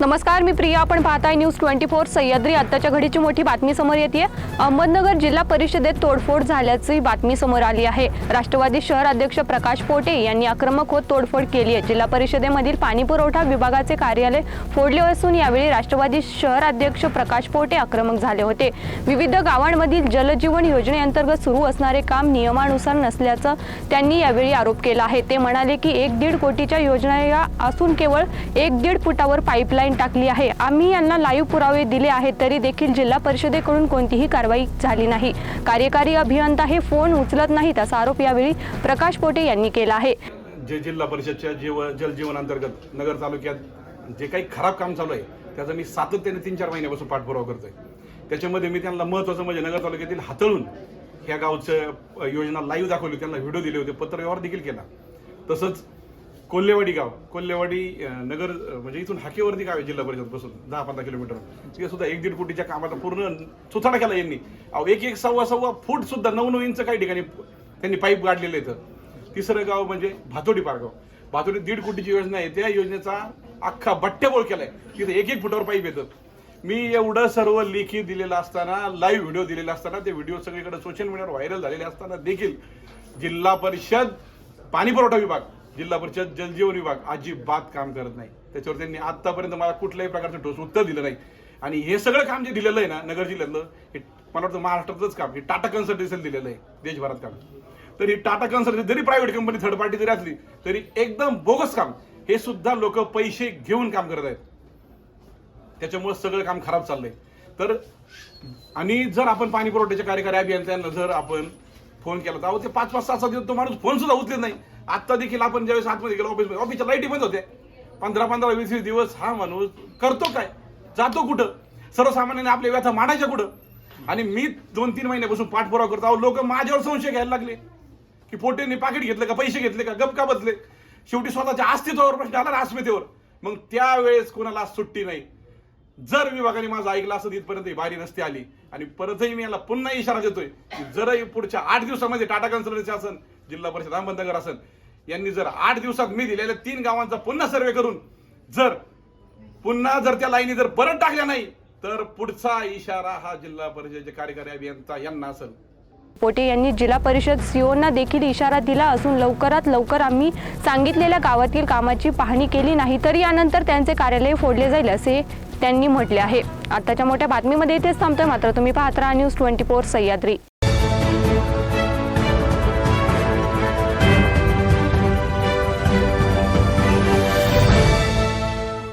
नमस्कार मी प्रिया. आपण पाहताय न्यूज ट्वेंटी फोर. सह्याद्री आत्ताच्या घडीची मोठी बातमी समोर येते अहमदनगर जिल्हा परिषदेत तोडफोड झाल्याची बातमी समोर आली आहे. राष्ट्रवादी शहर अध्यक्ष प्रकाश पोटे यांनी आक्रमक होत तोडफोड केली आहे. जिल्हा परिषदेमधील पाणी पुरवठा विभागाचे कार्यालय फोडले असून यावेळी राष्ट्रवादी शहर अध्यक्ष प्रकाश पोटे आक्रमक झाले होते. विविध गावांमधील जलजीवन योजनेअंतर्गत सुरू असणारे काम नियमानुसार नसल्याचं त्यांनी यावेळी आरोप केला आहे. ते म्हणाले की एक दीड कोटीच्या योजना या असून केवळ एक दीड फुटावर पाईपलाईन टाकली आहे. आम्ही यांना लाईव्ह पुरावे दिले आहेत तरी देखील जिल्हा परिषदेकडून कोणतीही कारवाई झाली नाही. कार्यकारी अभियंता हे फोन उचलत नाहीत असा आरोप यावेळी प्रकाश पोटे यांनी केला आहे. जे जिल्हा परिषदच्या जीव जलजीवन अंतर्गत नगर तालुक्यात जे काही खराब काम चालू आहे त्याचा मी सातत्याने तीन चार महिन्यापासून पाठपुरावा करतोय. त्याच्यामध्ये मी त्यांना महत्त्वाचं म्हणजे नगर तालुक्यातील हातळून ह्या गावचं योजना लाईव्ह दाखवली त्यांना व्हिडिओ दिले होते पत्रव्यवहार देखील केला. तसंच कोल्हेवाडी गाव. कोल्हेवाडी नगर म्हणजे इथून हाकेवरती गाव आहे जिल्हा बसून दहा पंधरा किलोमीटर. तिथे सुद्धा एक दीड कोटीच्या कामाचा पूर्ण सुथाडा केला यांनी. अहो एक एक सव्वा सव्वा फूट सुद्धा नऊ नऊ इंच काही ठिकाणी त्यांनी पाईप गाडलेले इथं तिसरं गाव म्हणजे भातोडी पारगाव. भातोडी दीड कोटीची योजना आहे. त्या योजनेचा अख्खा बट्ट्याबोळ केलाय. तिथे एक एक फुटावर पाईप येतं. मी एवढं सर्व लेखी दिलेलं असताना लाईव्ह व्हिडिओ दिलेला असताना ते व्हिडिओ सगळीकडे सोशल मीडियावर व्हायरल झालेले असताना देखील जिल्हा परिषद पाणी पुरवठा विभाग जिल्हा परिषद जलजीवन विभाग अजिबात काम करत नाही. त्याच्यावर त्यांनी आतापर्यंत मला कुठल्याही प्रकारचं ठोस उत्तर दिलं नाही. आणि हे सगळं काम जे दिलेलं आहे ना नगर जिल्ह्यातलं हे मला वाटतं महाराष्ट्रातच काम हे टाटा कन्सल्टन्सीला दिलेलं आहे देशभरात काम. तर ही टाटा कन्सल्टन्सी जरी प्रायव्हेट कंपनी थर्ड पार्टी जरी असली तरी एकदम बोगस काम. हे सुद्धा लोक पैसे घेऊन काम करत आहेत. त्याच्यामुळे सगळं काम खराब चाललंय. तर आणि जर आपण पाणी पुरवठ्याच्या कार्यकारी अभियंत्यांना जर आपण फोन केला तर अहो ते पाच पाच सहा सात दिवस तो माणूस फोन सुद्धा उचलत नाही. आता देखील आपण ज्यावेळेस आतमध्ये गेलो ऑफिस ऑफिसच्या लाईटी बंद होते. पंधरा पंधरा वीस वीस दिवस हा माणूस करतो काय? जातो कुठं? सर्वसामान्याने आपल्या व्यथा मांडायच्या कुठं? आणि मी दोन तीन महिन्यापासून पाठपुरावा करतो. अहो लोक माझ्यावर संशय घ्यायला लागले. की पोटेने पाकिट घेतलं का पैसे घेतले का गप का बसले. शेवटी स्वतःच्या अस्तित्वावर प्रश्न आला ना अस्मितेवर. मग त्यावेळेस कोणाला सुट्टी नाही. जर विभागाने माझं ऐकलं असं इथपर्यंत बारी नसती आली. आणि परतही मी याला पुन्हा इशारा देतोय की जरही पुढच्या आठ दिवसामध्ये टाटा कन्सल्टन्सी असन जिल्हा परिषद अहमदनगर असेल यांनी जर आठ दिवसात मी दिलेल्या तीन गावांचा पुन्हा सर्वे करून जर पुन्हा जर त्या लाईनी जर परत टाकल्या नाही तर पुढचा इशारा हा जिल्हा परिषदेचे कार्यकारी अभियंता यांना असेल. पोटे यांनी जिल्हा परिषद सीओना देखील इशारा दिला असून लवकरात लवकर आम्ही सांगितलेल्या गावातील कामाची पाहणी केली नाही तर यानंतर त्यांचे कार्यालय फोडले जाईल असे त्यांनी म्हटले आहे. आताच्या मोठ्या बातमीमध्ये इथेच थांबतोय मात्र तुम्ही पाहत राहा न्यूज ट्वेंटी फोर सह्याद्री.